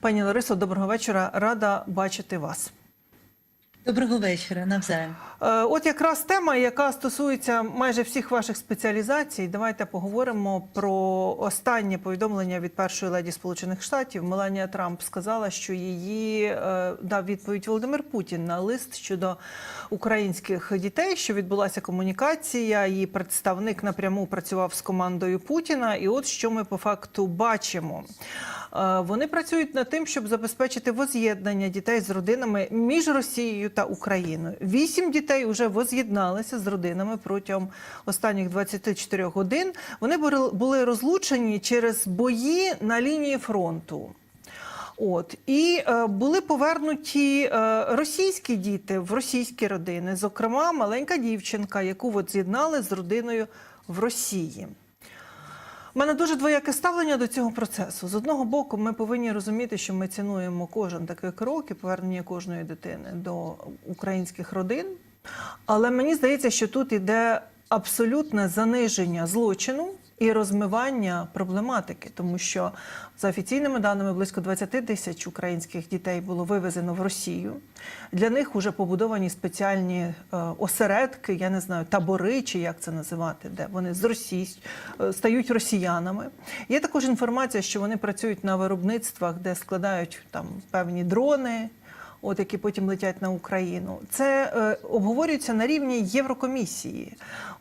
Пані Ларисо, доброго вечора. Рада бачити вас. Доброго вечора, навзаєм. Е, От якраз тема, яка стосується майже всіх ваших спеціалізацій. Давайте поговоримо про останнє повідомлення від першої леді Сполучених Штатів. Меланія Трамп сказала, що її е, дав відповідь Володимир Путін на лист щодо українських дітей, що відбулася комунікація. Її представник напряму працював з командою Путіна. І от що ми по факту бачимо. Е, Вони працюють над тим, щоб забезпечити воз'єднання дітей з родинами між Росією та Україною. Вісім дітей вже воз'єдналися з родинами протягом останніх 24 годин. Вони були- розлучені через бої на лінії фронту. От і е, були повернуті е, російські діти в російські родини, зокрема маленька дівчинка, яку от з'єднали з родиною в Росії. Мене дуже двояке ставлення до цього процесу. З одного боку, ми повинні розуміти, що ми цінуємо кожен такий крок і повернення кожної дитини до українських родин. Але мені здається, що тут іде абсолютне заниження злочину і розмивання проблематики, тому що за офіційними даними близько 20 тисяч українських дітей було вивезено в Росію. Для них вже побудовані спеціальні е, осередки, я не знаю, табори чи як це називати, де вони з Росії е, стають росіянами. Є також інформація, що вони працюють на виробництвах, де складають там певні дрони. От які потім летять на Україну, це е, обговорюється на рівні Єврокомісії.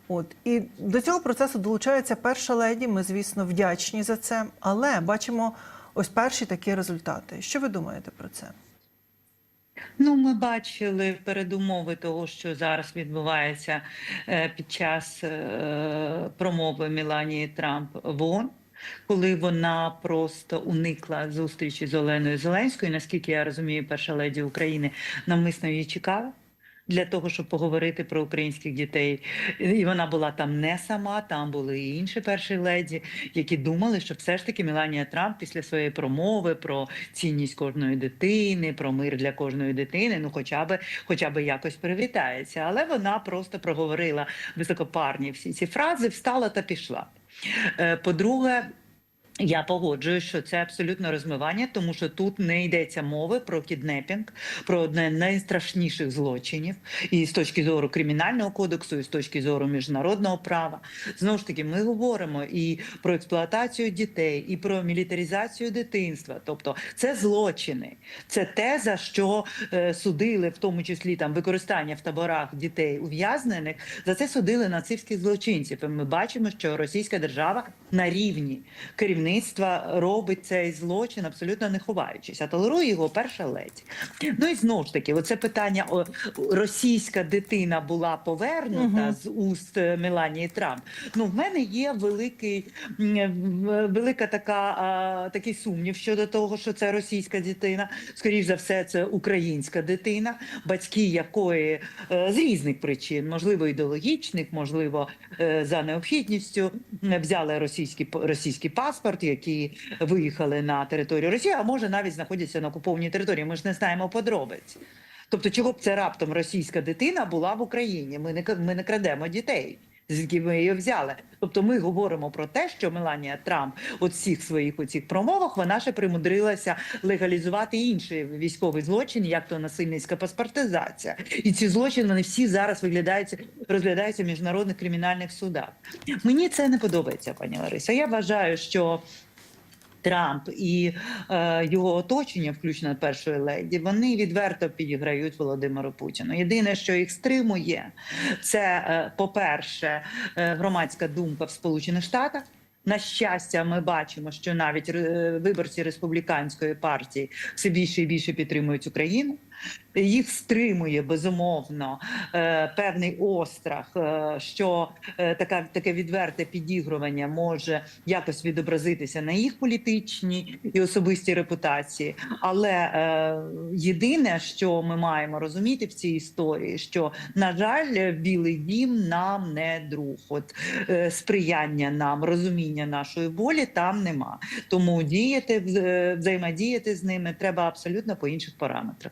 От і до цього процесу долучається перша леді. Ми, звісно, вдячні за це, але бачимо ось перші такі результати. Що ви думаєте про це? Ну, ми бачили передумови того, що зараз відбувається е, під час е, промови Меланії Трамп в ООН, коли вона просто уникла зустрічі з Оленою Зеленською. Наскільки я розумію, перша леді України навмисно її чекала. Для того щоб поговорити про українських дітей, і вона була там не сама, там були і інші перші леді, які думали, що все ж таки Меланія Трамп після своєї промови про цінність кожної дитини, про мир для кожної дитини, ну хоча б хоча б якось привітається. Але вона просто проговорила високопарні всі ці фрази, встала та пішла. Е, По-друге, я погоджуюсь, що це абсолютно розмивання, тому що тут не йдеться мови про кіднепінг, про одне з найстрашніших злочинів, і з точки зору кримінального кодексу, і з точки зору міжнародного права. Знову ж таки, ми говоримо і про експлуатацію дітей, і про мілітаризацію дитинства. Тобто, це злочини, це те, за що е, судили, в тому числі там використання в таборах дітей ув'язнених. За це судили нацистських злочинців. І ми бачимо, що Російська держава на рівні керівництва робить цей злочин, абсолютно не ховаючись, а толерує його перша ледь. Ну і знову ж таки, оце питання о, російська дитина була повернута Мгм. з уст е, Меланії Трамп. Ну, в мене є великий велика така а, такий сумнів щодо того, що це російська дитина. Скоріш за все, це українська дитина, батьки якої е, з різних причин, можливо, ідеологічних, можливо, е, за необхідністю, е, взяли російський російський паспорт, які виїхали на територію Росії, а може навіть знаходяться на окупованій території. Ми ж не знаємо подробиць. Тобто, чого б це раптом російська дитина була в Україні? Ми не ми не крадемо дітей. Звідки ми її взяли? Тобто ми говоримо про те, що Меланія Трамп у всіх своїх оцих промовах вона ще примудрилася легалізувати інший військовий злочин, як то насильницька паспортизація. І ці злочини вони всі зараз виглядаються, розглядаються в міжнародних кримінальних судах. Мені це не подобається, пані Лариса. Я вважаю, що Трамп і е, його оточення, включно першої леді, вони відверто підіграють Володимиру Путіну. Єдине, що їх стримує, це, е, по-перше, е, громадська думка в Сполучених Штатах. На щастя, ми бачимо, що навіть е, виборці республіканської партії все більше і більше підтримують Україну. Їх стримує безумовно е, певний острах, е, що е, така таке відверте підігрування може якось відобразитися на їх політичній і особистій репутації. Але єдине, що ми маємо розуміти в цій історії, що на жаль, білий дім нам не друг. От сприяння нам, розуміння нашої болі там нема. Тому діяти взаємодіяти з ними треба абсолютно по інших параметрах.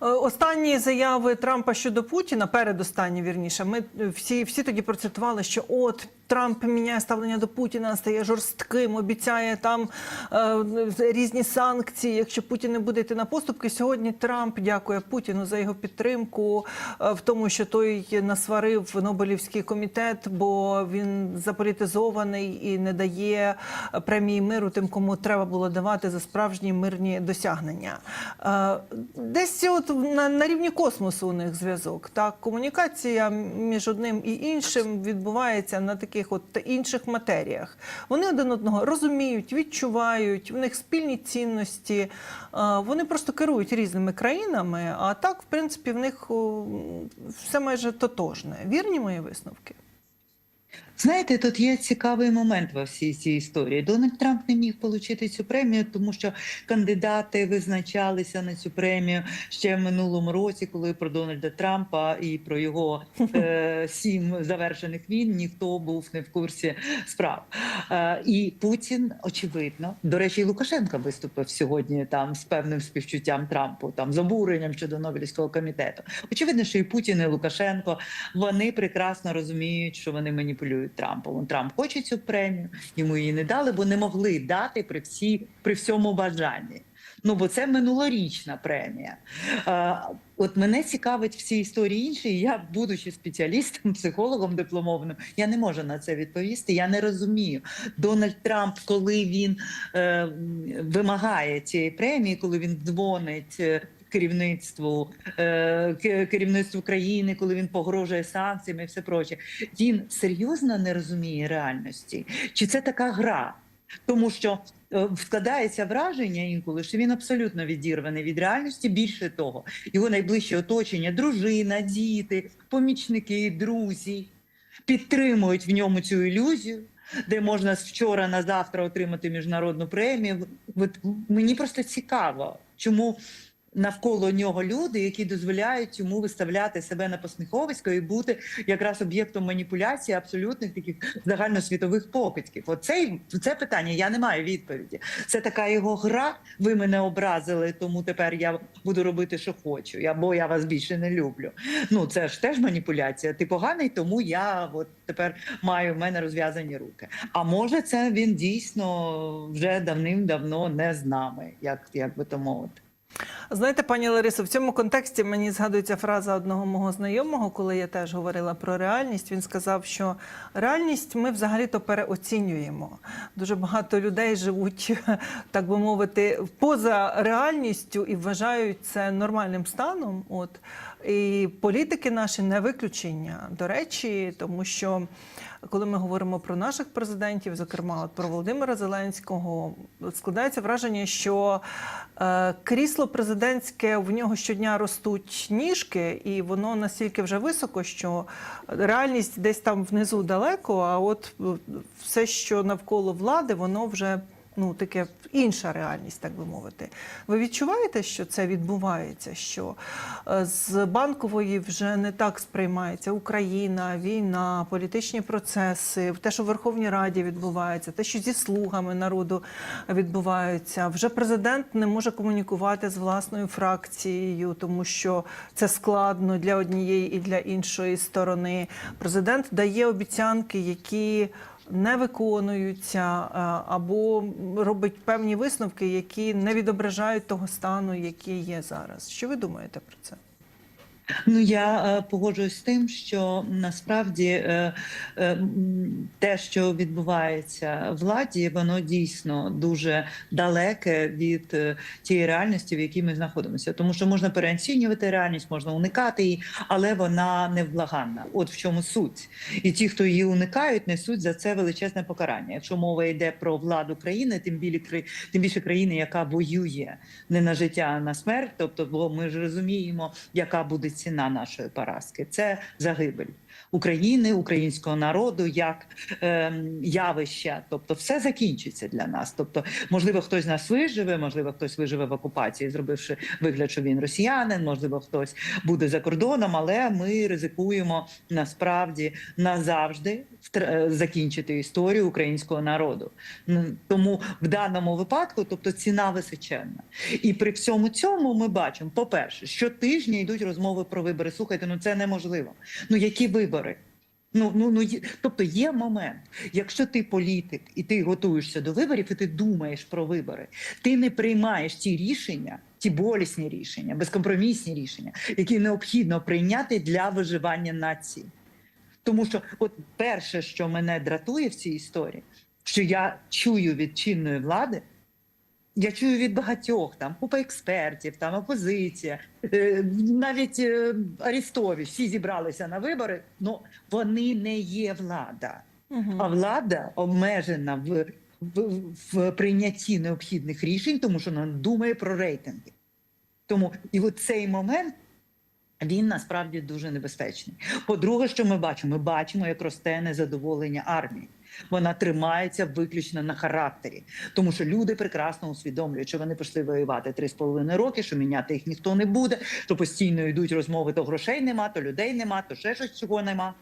Останні заяви Трампа щодо Путіна, передостанні вірніше, ми е, всі, всі тоді процитували, що от Трамп міняє ставлення до Путіна, стає жорстким, обіцяє там е, різні санкції. Якщо Путін не буде йти на поступки, сьогодні Трамп дякує Путіну за його підтримку е, в тому, що той насварив Нобелівський комітет, бо він заполітизований і не дає премії миру тим, кому треба було давати за справжні мирні досягнення. Е, Десь от на, на рівні космосу у них зв'язок. Так, комунікація між одним і іншим відбувається на таких от інших матеріях. Вони один одного розуміють, відчувають, в них спільні цінності. Е, Вони просто керують різними країнами, а так, в принципі, в них все майже тотожне. Вірні мої висновки? Знаєте, тут є цікавий момент во всій цій історії. Дональд Трамп не міг отримати цю премію, тому що кандидати визначалися на цю премію ще в минулому році, коли про Дональда Трампа і про його е, сім завершених війн ніхто був не в курсі справ. Е, і Путін, очевидно, до речі, і Лукашенко виступив сьогодні там з певним співчуттям Трампу, там з обуренням щодо Нобелівського комітету. Очевидно, що і Путін, і Лукашенко вони прекрасно розуміють, що вони маніпулюють Трампом. Трамп хоче цю премію, йому її не дали, бо не могли дати при всі при всьому бажанні. Ну бо це минулорічна премія. Е, от мене цікавить в цій історії інше. і Я, будучи спеціалістом, психологом дипломованим, я не можу на це відповісти. Я не розумію. Дональд Трамп, коли він е, вимагає цієї премії, коли він дзвонить. Керівництву е, керівництву країни, коли він погрожує санкціями і все проче, він серйозно не розуміє реальності, чи це така гра? Тому що е, складається враження інколи, що він абсолютно відірваний від реальності. Більше того, його найближче оточення, дружина, діти, помічники, друзі підтримують в ньому цю ілюзію. Де можна з вчора на завтра отримати міжнародну премію? От мені просто цікаво, чому навколо нього люди, які дозволяють йому виставляти себе на посміховисько і бути якраз об'єктом маніпуляції абсолютних таких загальносвітових покидьків. Оце це питання я не маю відповіді. Це така його гра. Ви мене образили, тому тепер я буду робити, що хочу. Я бо я вас більше не люблю. Ну це ж теж маніпуляція. Ти поганий, тому я от тепер маю в мене розв'язані руки. А може, це він дійсно вже давним-давно не з нами, як, як би то мовити. Знаєте, пані Ларисо, в цьому контексті мені згадується фраза одного мого знайомого, коли я теж говорила про реальність. Він сказав, що реальність ми взагалі-то переоцінюємо. Дуже багато людей живуть, так би мовити, поза реальністю і вважають це нормальним станом. От і політики наші не виключення. До речі, тому що коли ми говоримо про наших президентів, зокрема от про Володимира Зеленського, складається враження, що е, крісло президентське в нього щодня ростуть ніжки, і воно настільки вже високо, що реальність десь там внизу далеко. А от е, все, що навколо влади, воно вже ну таке інша реальність, так би мовити. Ви відчуваєте, що це відбувається? Що е, з банкової вже не так сприймається Україна, війна, політичні процеси, те, що в Верховній Раді відбувається, те, що зі слугами народу відбуваються. Вже президент не може комунікувати з власною фракцією, тому що це складно для однієї і для іншої сторони. Президент дає обіцянки, які не виконуються е, або робить певні висновки, які не відображають того стану, який є зараз. Що ви думаєте про це? Ну я е, погоджуюсь з тим, що насправді е, е, те, що відбувається владі, воно дійсно дуже далеке від тієї реальності, в якій ми знаходимося. Тому що можна переоцінювати реальність, можна уникати її, але вона невблаганна. От в чому суть. І ті, хто її уникають, несуть за це величезне покарання. Якщо мова йде про владу країни, тим більше тим більше країни, яка воює не на життя, а на смерть. Тобто, бо ми ж розуміємо, яка буде ціна нашої поразки. Це загибель України, українського народу як ем, явища. Тобто, все закінчиться для нас. Тобто, можливо, хтось з нас виживе, можливо, хтось виживе в окупації, зробивши вигляд, що він росіянин, можливо, хтось буде за кордоном, але ми ризикуємо насправді назавжди е, закінчити історію українського народу. Тому в даному випадку, тобто ціна височенна. І при всьому цьому ми бачимо, по-перше, щотижня йдуть розмови про вибори. Слухайте, ну це неможливо. Ну які вибори? Ну, ну, ну, тобто є момент, якщо ти політик і ти готуєшся до виборів, і ти думаєш про вибори, ти не приймаєш ті рішення, ті болісні рішення, безкомпромісні рішення, які необхідно прийняти для виживання нації. Тому що, от перше, що мене дратує в цій історії, що я чую від чинної влади, я чую від багатьох там купа експертів, там опозиція, е, навіть е, Арістові всі зібралися на вибори. Ну вони не є влада, а влада обмежена в, в, в прийнятті необхідних рішень, тому що вона думає про рейтинги. Тому і от цей момент. Він насправді дуже небезпечний. По-друге, що ми бачимо? Ми бачимо, як росте незадоволення армії. Вона тримається виключно на характері, тому що люди прекрасно усвідомлюють, що вони пішли воювати три з половиною роки, що міняти їх ніхто не буде, що постійно йдуть розмови, то грошей нема, то людей нема, то ще щось чого нема.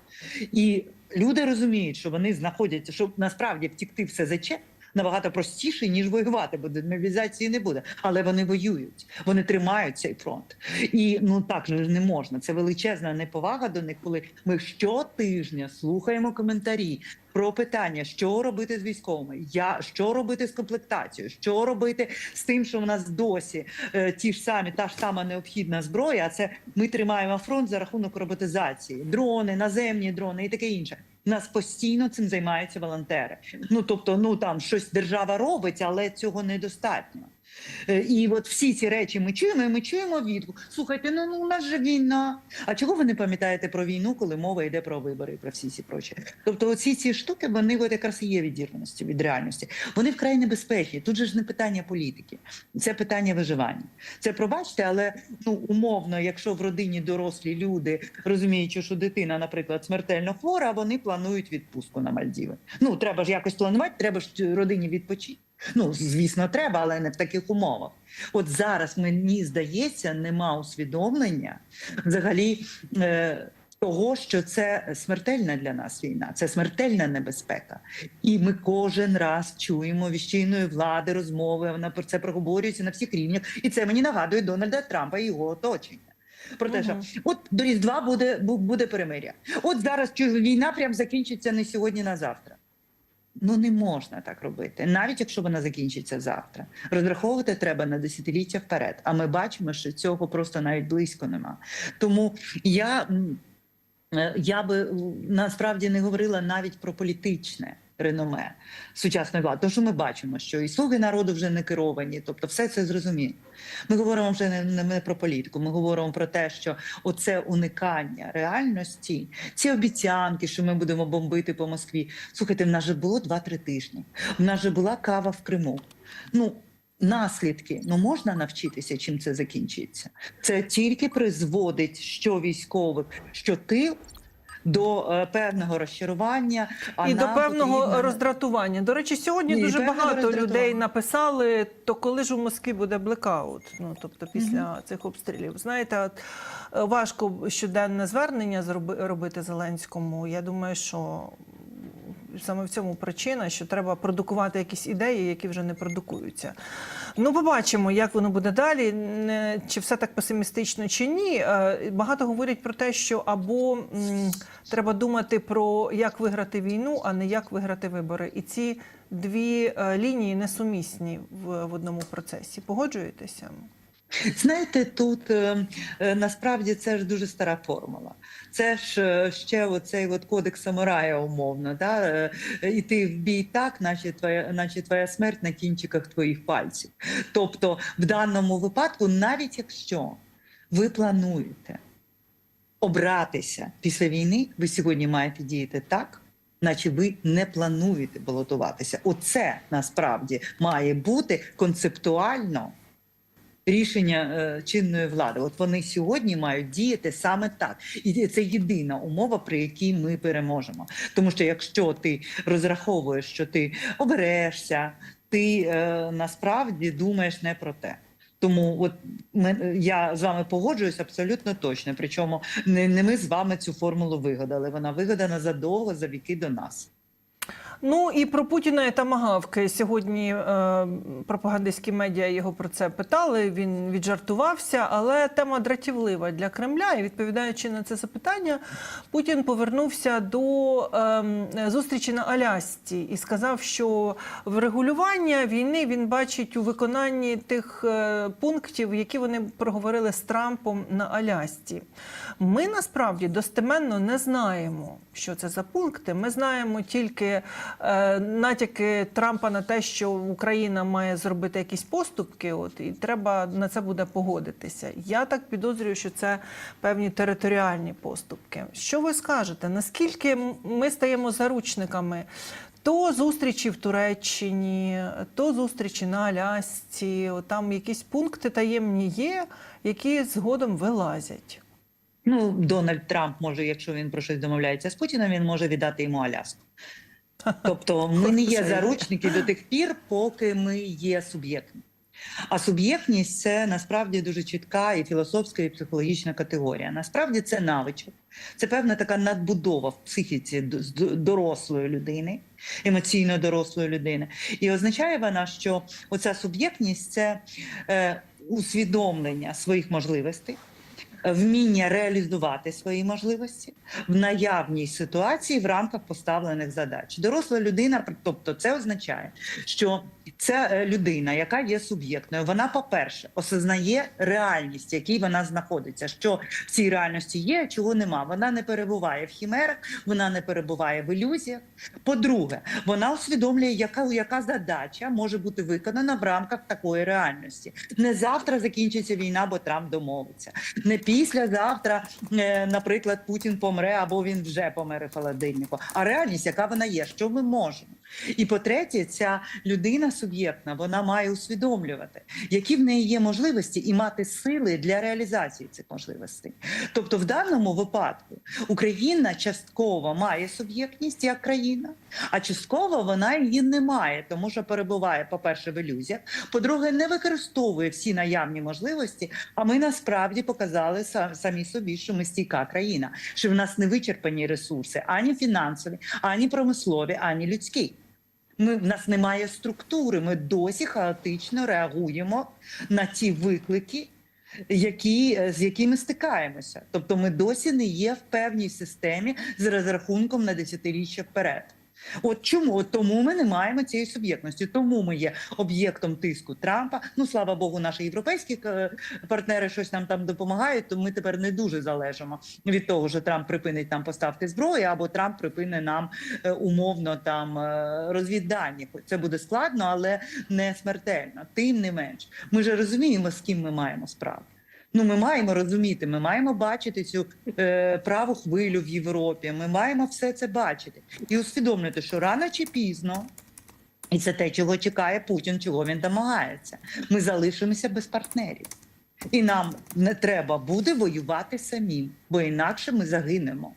І люди розуміють, що вони знаходяться, що насправді втікти в СЗЧ набагато простіше, ніж воювати, бо демобілізації не буде. Але вони воюють, вони тримають цей фронт. І ну так же не можна. Це величезна неповага до них, коли ми щотижня слухаємо коментарі про питання, що робити з військовими, я що робити з комплектацією, що робити з тим, що в нас досі е, ті ж самі, та ж сама необхідна зброя. А це ми тримаємо фронт за рахунок роботизації, дрони, наземні дрони і таке інше. Нас постійно цим займаються волонтери. Ну тобто, ну там щось держава робить, але цього недостатньо. Е, І от всі ці речі ми чуємо, і ми чуємо відгук. Слухайте, ну, ну у нас же війна. А чого ви не пам'ятаєте про війну, коли мова йде про вибори і про всі ці прочі? Тобто, оці ці штуки вони от якраз і є відірваності від реальності. Вони вкрай небезпечні. Тут же ж не питання політики, це питання виживання. Це пробачте, але ну умовно, якщо в родині дорослі люди розуміючи, що дитина, наприклад, смертельно хвора, вони планують відпустку на Мальдіви. Ну треба ж якось планувати, треба ж родині відпочити. Ну, звісно, треба, але не в таких умовах. От зараз мені здається, нема усвідомлення взагалі е, того, що це смертельна для нас війна, це смертельна небезпека. І ми кожен раз чуємо віщійної влади, розмови. Вона про це проговорюється на всіх рівнях. І це мені нагадує Дональда Трампа і його оточення. Про те, що от до Різдва буде, буде перемиря. От зараз війна прям закінчиться не сьогодні, на завтра. Ну не можна так робити, навіть якщо вона закінчиться завтра. Розраховувати треба на десятиліття вперед. А ми бачимо, що цього просто навіть близько нема. Тому я, е, я би насправді не говорила навіть про політичне реноме сучасної влади, тому що ми бачимо, що і слуги народу вже не керовані, тобто все це зрозуміло. Ми говоримо вже не, не, про політику. Ми говоримо про те, що оце уникання реальності, ці обіцянки, що ми будемо бомбити по Москві. Слухайте, в нас же було 2-3 тижні. В нас же була кава в Криму. Ну. Наслідки ну можна навчитися, чим це закінчиться. Це тільки призводить що військових, що тил до е, певного розчарування, а і до певного потрібно- роздратування. До речі, сьогодні Ні, дуже багато людей написали, то коли ж у Москві буде блекаут? Ну тобто після цих обстрілів. Знаєте, от, е, важко щоденне звернення зробити робити Зеленському. Я думаю, що саме в цьому причина, що треба продукувати якісь ідеї, які вже не продукуються. Ну, побачимо, як воно буде далі. Чи все так песимістично, чи ні. Е, Багато говорять про те, що або треба думати про як виграти війну, а не як виграти вибори. І ці дві е, лінії несумісні в одному процесі. Погоджуєтеся? Знаєте, тут е, е, насправді це ж дуже стара формула. Це ж е, ще оцей от кодекс самурая, умовно, да? іти в бій так, наче твоя, наче твоя смерть на кінчиках твоїх пальців. Тобто, в даному випадку, навіть якщо ви плануєте обратися після війни, ви сьогодні маєте діяти так. Наче ви не плануєте балотуватися. Оце насправді має бути концептуально рішення е, чинної влади. От вони сьогодні мають діяти саме так, і це єдина умова, при якій ми переможемо. Тому що якщо ти розраховуєш, що ти оберешся, ти е, насправді думаєш не про те. Тому от я з вами погоджуюсь абсолютно точно. Причому не, не ми з вами цю формулу вигадали. Вона вигадана задовго за віки до нас. Ну і про Путіна і тамагавки. Сьогодні е, пропагандистські медіа його про це питали. Він віджартувався, але тема дратівлива для Кремля. І відповідаючи на це запитання, Путін повернувся до е, зустрічі на Алясці і сказав, що врегулювання війни він бачить у виконанні тих е, пунктів, які вони проговорили з Трампом на Алясці. Ми насправді достеменно не знаємо, що це за пункти. Ми знаємо тільки натяки Трампа на те, що Україна має зробити якісь поступки, от і треба на це буде погодитися. Я так підозрюю, що це певні територіальні поступки. Що ви скажете? Наскільки ми стаємо заручниками? То зустрічі в Туреччині, то зустрічі на Алясці, там якісь пункти таємні є, які згодом вилазять. Ну, Дональд Трамп може, якщо він про щось домовляється з Путіним, він може віддати йому Аляску. Тобто ми не є заручники до тих пір, поки ми є суб'єктами. А суб'єктність це насправді дуже чітка і філософська, і психологічна категорія. Насправді це навичок, це певна така надбудова в психіці дорослої людини, емоційно дорослої людини. І означає вона, що оця суб'єктність це е, усвідомлення своїх можливостей. Вміння реалізувати свої можливості в наявній ситуації в рамках поставлених задач. Доросла людина, тобто, це означає, що ця е, людина, яка є суб'єктною, вона, по-перше, осознає реальність, в якій вона знаходиться. Що в цій реальності є, а чого нема. Вона не перебуває в хімерах, вона не перебуває в ілюзіях. По-друге, вона усвідомлює, яка, яка задача може бути виконана в рамках такої реальності. Не завтра закінчиться війна, бо Трамп домовиться. Не післязавтра, е, наприклад, Путін помре або він вже помре в холодильнику. А реальність, яка вона є, що ми можемо. І по-третє, ця людина суб'єктна, вона має усвідомлювати, які в неї є можливості і мати сили для реалізації цих можливостей. Тобто, в даному випадку Україна частково має суб'єктність як країна, а частково вона її не має, тому що перебуває, по-перше, в ілюзіях, по-друге, не використовує всі наявні можливості. А ми насправді показали са- самі собі, що ми стійка країна, що в нас не вичерпані ресурси ані фінансові, ані промислові, ані людські. Ми в нас немає структури. Ми досі хаотично реагуємо на ті виклики, які, е, з якими стикаємося. Тобто, ми досі не є в певній системі з розрахунком на десятиріччя вперед. От чому От тому ми не маємо цієї суб'єктності, тому ми є об'єктом тиску Трампа. Ну слава Богу, наші європейські е, партнери щось нам там допомагають. То ми тепер не дуже залежимо від того, що Трамп припинить нам поставки зброї, або Трамп припине нам е, умовно там е, розвіддані. Це буде складно, але не смертельно. Тим не менш, ми ж розуміємо, з ким ми маємо справу. Ну, ми маємо розуміти, ми маємо бачити цю е, праву хвилю в Європі. Ми маємо все це бачити і усвідомлювати, що рано чи пізно. І це те, чого чекає Путін, чого він домагається. Ми залишимося без партнерів. І нам не треба буде воювати самим, бо інакше ми загинемо.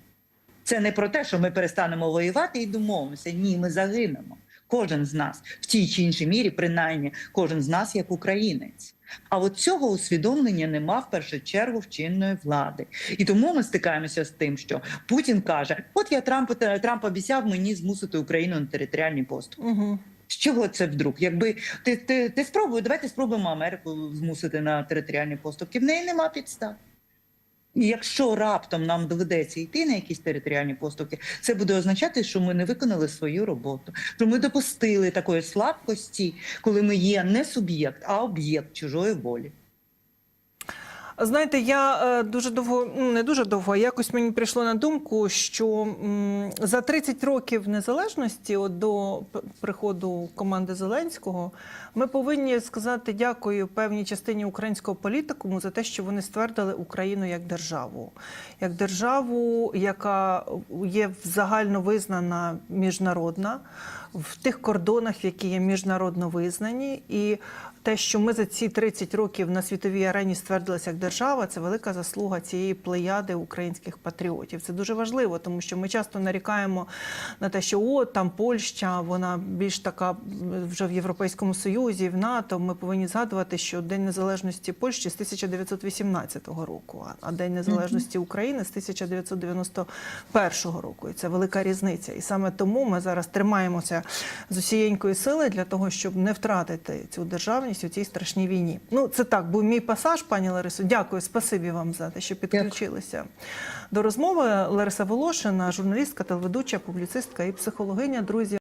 Це не про те, що ми перестанемо воювати і домовимося. Ні, ми загинемо. Кожен з нас в тій чи іншій мірі, принаймні, кожен з нас як українець. А от цього усвідомлення нема в першу чергу в чинної влади. І тому ми стикаємося з тим, що Путін каже: От я Трамп Трамп обіцяв мені змусити Україну на територіальний поступ. Угу. З чого це вдруг? Якби ти, ти, ти спробуй, давайте спробуємо Америку змусити на територіальні поступки. В неї нема підстав. Якщо раптом нам доведеться йти на якісь територіальні поступки, це буде означати, що ми не виконали свою роботу, що ми допустили такої слабкості, коли ми є не суб'єкт, а об'єкт чужої волі. Знаєте, я е, дуже довго, ну не дуже довго, якось мені прийшло на думку, що за 30 років незалежності, от до приходу команди Зеленського, ми повинні сказати дякую певній частині українського політикуму за те, що вони ствердили Україну як державу, як державу, яка є загально визнана міжнародна. в тих кордонах, які є міжнародно визнані, і те, що ми за ці 30 років на світовій арені ствердилися як держава, це велика заслуга цієї плеяди українських патріотів. Це дуже важливо, тому що ми часто нарікаємо на те, що о, там Польща, вона більш така вже в Європейському Союзі, в НАТО. Ми повинні згадувати, що День Незалежності Польщі з 1918 року, а- а День Незалежності України з 1991 року. І це велика різниця. І саме тому ми зараз тримаємося з усієнької сили для того, щоб не втратити цю державність у цій страшній війні. Ну, це так, був мій пасаж, пані Ларисо. Дякую, спасибі вам за те, що підключилися до розмови. Лариса Волошина, журналістка, телеведуча, публіцистка і психологиня. Друзі.